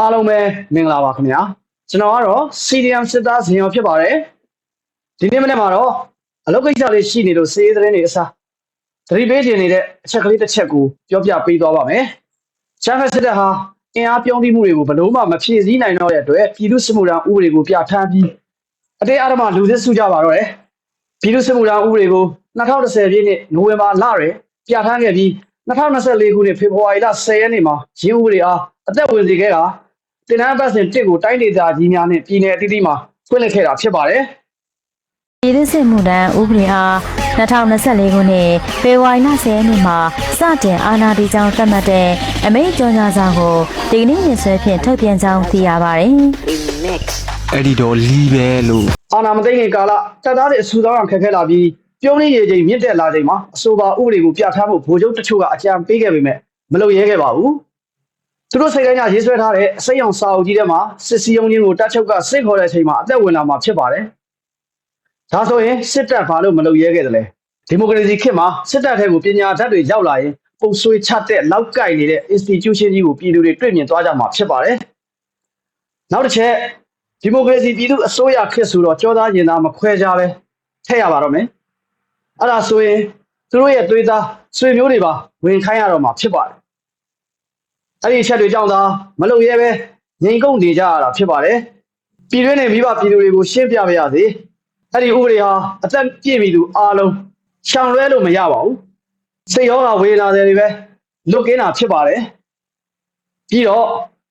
အားလုံးပဲမင်္ဂလာပါခင်ဗျာကျွန်တော်ကတော့ CDM စစ်သားဇင်ရောဖြစ်ပါတယ်ဒီနေ့မနေ့မှာတော့အလုပ်ကိစ္စလေးရှိနေလို့စေးသတင်းတွေအစားသတိပေးခြင်းနေတဲ့အချက်ကလေးတစ်ချက်ကိုပြောပြပေးသွားပါမယ်ချမ်းဖက်စစ်တပ်ဟာအင်အားပြောင်းလဲမှုတွေကိုဘယ်လို့မှမဖြည့်ဆည်းနိုင်တော့တဲ့အတွက်ပြည်သူစစ်မှုထမ်းဥပဒေကိုပြဋ္ဌာန်းပြီးအတေးအဓမ္မလူသစ်စုကြပါတော့တယ်ပြည်သူစစ်မှုထမ်းဥပဒေကို2010ပြည့်နှစ်နိုဝင်ဘာလတွင်ပြဋ္ဌာန်းခဲ့ပြီး2024ခုနှစ်ဖေဖော်ဝါရီလ10ရက်နေ့မှာရင်းဥပဒေအားအသက်ဝင်စေခဲ့တာ တင်နန်းပတ်စဉ်တစ်ကိုတိုင်းဒေသကြီးများနဲ့ပြည်내အသီးသီးမှာဖွင့်လှစ်ခဲ့တာဖြစ်ပါတယ်ပြည်သူ့စစ်မှုထမ်းဥပဒေအား2024ခုနှစ်ဖေဖော်ဝါရီလ10ရက်နေ့မှာစတင်အာဏာတည်ကြောင်းသတ်မှတ်တဲ့အမိန့်ကြော်ညာစာကိုဒီကနေ့ရက်စွဲဖြင့်ထုတ်ပြန်ကြောင်းသိရပါတယ်အဲ့ဒီတော့လီပဲလို့။အာဏာမသိခင်ကာလတပ်သားတွေအဆူတောင်းအောင်ခက်ခဲလာပြီးပြုံးရည်ရည်ချင်းမြင့်တက်လာချိန်မှာအဆိုပါဥပဒေကိုပြဋ္ဌာန်းဖို့ဗိုလ်ချုပ်တချို့ကအကြံပေးခဲ့ပေမဲ့မလုပ်ရဲခဲ့ပါဘူး။ သူတို့စိတ်တိုင်းကရေးဆွဲထားတဲ့အစိမ်းအောင်စာအုပ်ကြီးထဲမှာစစ်စီယုံချင်းကိုတပ်ချုပ်ကစစ်ခေါ်တဲ့အချိန်မှာအသက်ဝင်လာမှာဖြစ်ပါတယ်။ဒါဆိုရင်စစ်တပ်ဘာလို့မလုပ်ရဲခဲ့တယ်လဲ။ဒီမိုကရေစီခေတ်မှာစစ်တပ်ထဲကိုပညာတတ်တွေရောက်လာရင်ပုံဆွေးချတဲ့လောက်ကိုက်နေတဲ့ institution ကြီးကိုပြည်သူတွေတွေ့မြင်သွားကြမှာဖြစ်ပါတယ်။နောက်တစ်ချက်ဒီမိုကရေစီပြည်သူအစိုးရခေတ်ဆိုတော့ကြောသားရင်သားမခွဲကြပဲထည့်ရပါတော့မယ်။အဲ့ဒါဆိုရင်သူတို့ရဲ့သွေးသားဆွေမျိုးတွေပါဝင်ခိုင်းရတော့မှာဖြစ်ပါတယ်။ အဲ့ဒီအချက်တွေကြောင့်သာမလုပ်ရဲပဲငြိမ်ကုန်နေကြရတာဖြစ်ပါတယ်။ပြည်တွင်းနဲ့မိဘပြည်သူတွေကိုရှင်းပြပါရစေ။အဲ့ဒီဥပဒေဟာအသက်ပြည့်ပြီသူအားလုံးရှောင်လွဲလို့မရပါဘူး။စိတ်ရောဂါဝေဒနာတွေပဲလွတ်ကင်းတာဖြစ်ပါတယ်။ပြီးတော့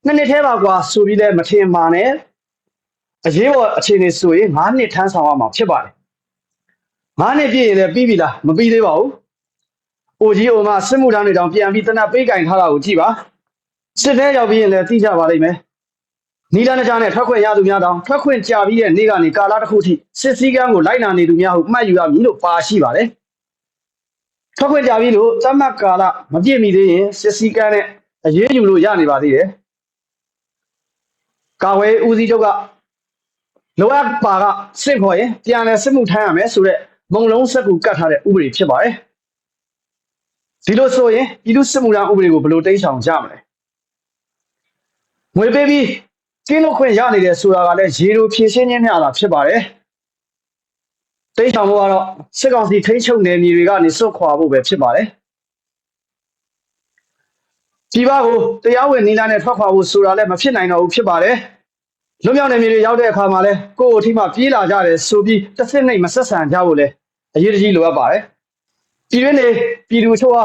နှစ်နှစ်ထဲပါကွာဆိုပြီးလည်းမထင်ပါနဲ့။အရေးပေါ်အခြေအနေဆိုရင်9နှစ်ထမ်းဆောင်ရမှာဖြစ်ပါတယ်9နှစ်ပြည့်ရင်လည်းပြီးပြီလားမပြီးသေးပါဘူးအိုကြီးအိုမစစ်မှုထမ်းတွေတောင်ပြန်ပြီးတနက်ပေးကင်ထားတာကိုကြည့်ပါ စစ်တဲရောက်ပြီးရင်လည်းသိကြပါလိမ့်မယ်နီလာနကြားနဲ့ထွက်ခွင့်ရသူများတောင်ထွက်ခွင့်ကြပြီးတဲ့နေ့ကနေကာလတစ်ခုထိစစ်စည်းကမ်းကိုလိုက်နာနေသူများဟုမှတ်ယူရမည်လို့ပါရှိပါတယ်ထွက်ခွင့်ကြပြီးလို့သတ်မှတ်ကာလမပြည့်မီသေးရင်စစ်စည်းကမ်းနဲ့အရေးယူလို့ရနေပါသေးတယ်ကာဝေးဦးစီးချုပ်ကလောအပ်ပါကစစ်ခေါ်ရင်ပြန်လဲစစ်မှုထမ်းရမယ်ဆိုတော့မုံလုံးစက်ကူကတ်ထားတဲ့ဥပဒေဖြစ်ပါတယ်ဒီလိုဆိုရင်ပြည်သူစစ်မှုထမ်းဥပဒေကိုဘယ်လိုတိမ်းဆောင်ကြမလဲ ငွေပေးပြီးကျင်းလို့ခွင့်ရနေတယ်ဆိုတာကလည်းရေလိုဖြည့်ရှင်းခြင်းများတာဖြစ်ပါတယ်တိမ်းဆောင်ဖို့ကတော့စစ်ကောင်စီထိန်းချုပ်နယ်မြေတွေကနေစွတ်ခွာဖို့ပဲဖြစ်ပါတယ်ဒီဘကိုတရားဝင်နီလာနဲ့ထွက်ခွာဖို့ဆိုတာလည်းမဖြစ်နိုင်တော့ဘူးဖြစ်ပါတယ်လွတ်မြောက်နေမြေတွေရောက်တဲ့အခါမှာလဲကိုယ့်အထိမှပြေးလာကြတယ်ဆိုပြီးတစ်စစ်နှိမ်မဆက်ဆံကြဖို့လဲအရေးတကြီးလိုအပ်ပါတယ်ပြည်တွင်းနေပြည်သူချို့ဟာ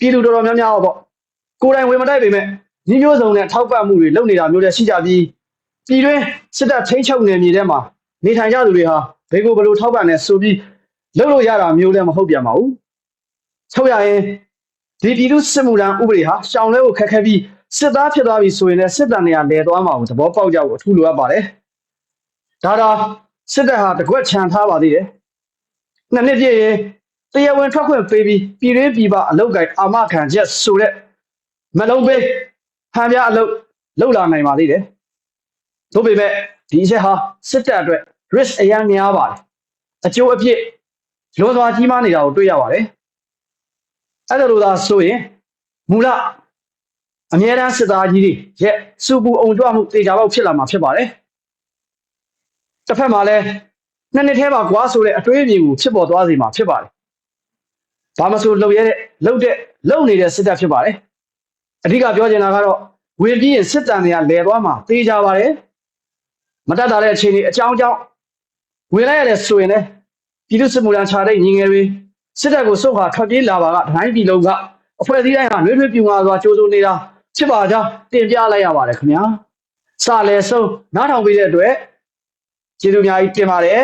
ပြည်သူတော်တော်များများတော့ပေါ့ကိုယ်တိုင်ဝင်မတိုက်ပေမဲ့ ညီမျိုးစုံနဲ့ထောက်ပံ့မှုတွေလုပ်နေတာမျိုးတွေရှိကြပြီးပြည်တွင်းစစ်တပ်ထိန်းချုပ်နေမြေထဲမှာနေထိုင်ကြသူတွေဟာဘေကိုဘယ်လိုထောက်ပံ့နေဆိုပြီးလုပ်လို့ရတာမျိုးလည်းမဟုတ်ပြန်ပါဘူးချုပ်ရရင်ဒီပြည်သူစစ်မှုထမ်းဥပဒေဟာရှောင်လဲကိုခက်ခဲပြီးစစ်သားဖြစ်သွားပြီဆိုရင်လည်းစစ်တမ်းတွေကလဲသွားမှာကိုသဘောပေါက်ကြဖို့အထူးလိုအပ်ပါတယ်။ဒါတော့စစ်တပ်ဟာတကွက်ချန်ထားပါသေးတယ်။နှစ်နှစ်ပြည့်ရင်တရားဝင်ထွက်ခွင့်ပေးပြီးပြည်ရင်းပြည်ပအလုတ်ကိုင်အာမခံချက်ဆိုတဲ့မလုံးပေး ဟန်ပြအလုတ်လောက်လာနိုင်ပါသေးတယ်။သို့ပေမဲ့ဒီအချက်ဟာစစ်တပ်အတွက် risk အရန်များပါတယ်။အကျိုးအပြစ်လွန်စွာကြီးမားနေတာကိုတွေ့ရပါတယ်။အဲ့ဒါလိုသာဆိုရင်မူလအမြဲတမ်းစစ်သားကြီးတွေရဲ့စူပူအောင်ကြွမှုတေချာပေါက်ဖြစ်လာမှာဖြစ်ပါတယ်။တစ်ဖက်မှာလည်းနှစ်နှစ်ထဲမှာကွာဆိုတဲ့အတွေးအမြင်ကိုဖြစ်ပေါ်သွားစေမှာဖြစ်ပါတယ်။ဘာမဆိုလှုပ်ရဲတဲ့လှုပ်တဲ့လှုပ်နေတဲ့စစ်တပ်ဖြစ်ပါတယ်။ အဓိကပြောချင်တာကတော့ဝင်ပြီးရင်စစ်တမ်းတွေကလဲသွားမှာတေချာပါတယ်။မတတ်တာတဲ့အချိန်ကြီးအကြောင်းအကြောင်းဝင်လိုက်ရတဲ့ဆိုရင်လည်းပြည်သူစစ်မှုထမ်းခြားတဲ့ညီငယ်တွေစစ်တပ်ကိုစုတ်ခါထွက်ပြေးလာပါကတိုင်းပြည်လုံးကအဖွဲ့အစည်းတိုင်းဟာနှွေးထွေးပြူငါစွာကြိုးစိုးနေတာဖြစ်ပါကြောင်းတင်ပြလိုက်ရပါတယ်ခင်ဗျာစလဲဆုံးနားထောင်ပေးတဲ့အတွက်ကျေးဇူးအများကြီးတင်ပါတယ်